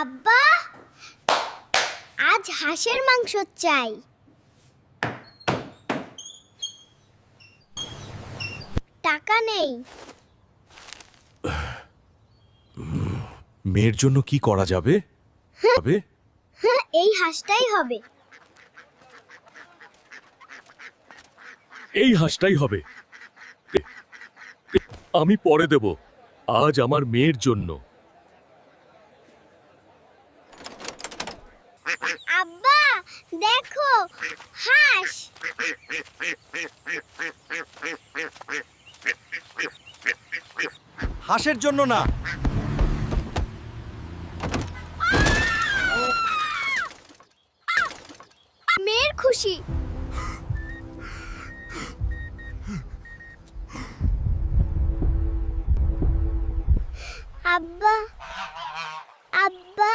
আব্বা আজ হাঁসের মাংস চাই। টাকা নেই। মেয়ের জন্য কি করা যাবে? যাবে হ্যাঁ, এই হাঁসটাই হবে। এই হাঁসটাই হবে। আমি পরে দেব। আজ আমার মেয়ের জন্য। আব্বা দেখো হাঁস। হাঁসের জন্য না। মেয়ের খুশি। আব্বা আব্বা।